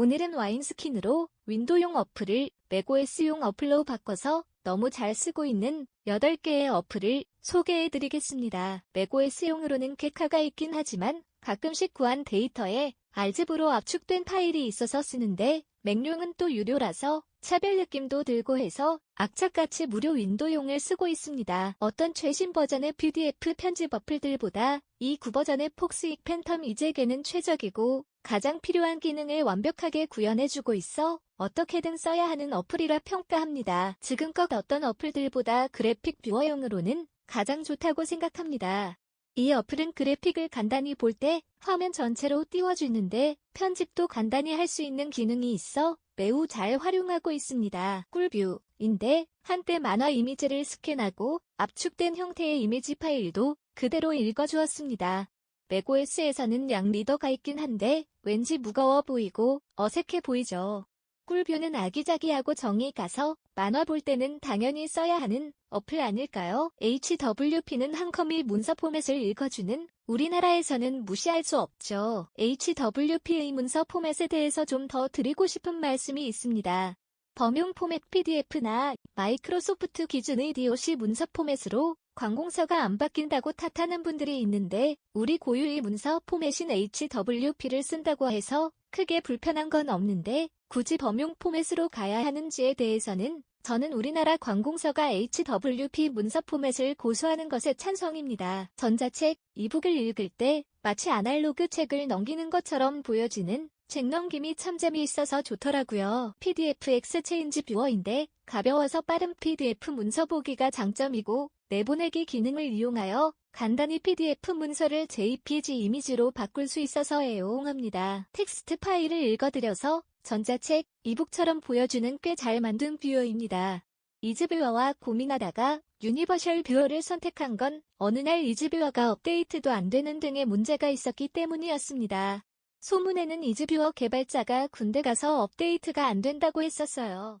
오늘은 와인스킨으로 윈도용 어플을 맥OS용 어플로 바꿔서 너무 잘 쓰고 있는 8개의 어플을 소개해드리겠습니다. 맥OS용으로는 케카가 있긴 하지만 가끔씩 구한 데이터에 알집으로 압축된 파일이 있어서 쓰는데 맥용은 또 유료라서 차별 느낌도 들고 해서 악착같이 무료 윈도용을 쓰고 있습니다. 어떤 최신 버전의 PDF 편집 어플들보다 이 구버전의 폭스익 팬텀 이제게는 최적이고 가장 필요한 기능을 완벽하게 구현해주고 있어 어떻게든 써야 하는 어플이라 평가합니다. 지금껏 어떤 어플들보다 그래픽 뷰어용으로는 가장 좋다고 생각합니다. 이 어플은 그래픽을 간단히 볼 때 화면 전체로 띄워주는데 편집도 간단히 할 수 있는 기능이 있어 매우 잘 활용하고 있습니다. 꿀뷰인데 한때 만화 이미지를 스캔하고 압축된 형태의 이미지 파일도 그대로 읽어주었습니다. 맥OS에서는 양 리더가 있긴 한데 왠지 무거워 보이고 어색해 보이죠. 꿀뷰는 아기자기하고 정이 가서 만화 볼 때는 당연히 써야 하는 어플 아닐까요? HWP는 한컴이 문서 포맷을 읽어주는 우리나라에서는 무시할 수 없죠. HWP의 문서 포맷에 대해서 좀 더 드리고 싶은 말씀이 있습니다. 범용 포맷 PDF나 마이크로소프트 기준의 DOC 문서 포맷으로 관공서가 안 바뀐다고 탓하는 분들이 있는데 우리 고유의 문서 포맷인 HWP를 쓴다고 해서 크게 불편한 건 없는데 굳이 범용 포맷으로 가야 하는지에 대해서는 저는 우리나라 관공서가 HWP 문서 포맷을 고수하는 것에 찬성입니다. 전자책, 이북을 읽을 때 마치 아날로그 책을 넘기는 것처럼 보여지는 책 넘김이 참 재미있어서 좋더라고요. PDF 엑스체인지 뷰어인데 가벼워서 빠른 PDF 문서 보기가 장점이고 내보내기 기능을 이용하여 간단히 PDF 문서를 JPG 이미지로 바꿀 수 있어서 애용합니다. 텍스트 파일을 읽어드려서 전자책, 이북처럼 보여주는 꽤 잘 만든 뷰어입니다. 이즈뷰어와 고민하다가 유니버셜 뷰어를 선택한 건 어느 날 이즈뷰어가 업데이트도 안 되는 등의 문제가 있었기 때문이었습니다. 소문에는 이즈뷰어 개발자가 군대 가서 업데이트가 안 된다고 했었어요.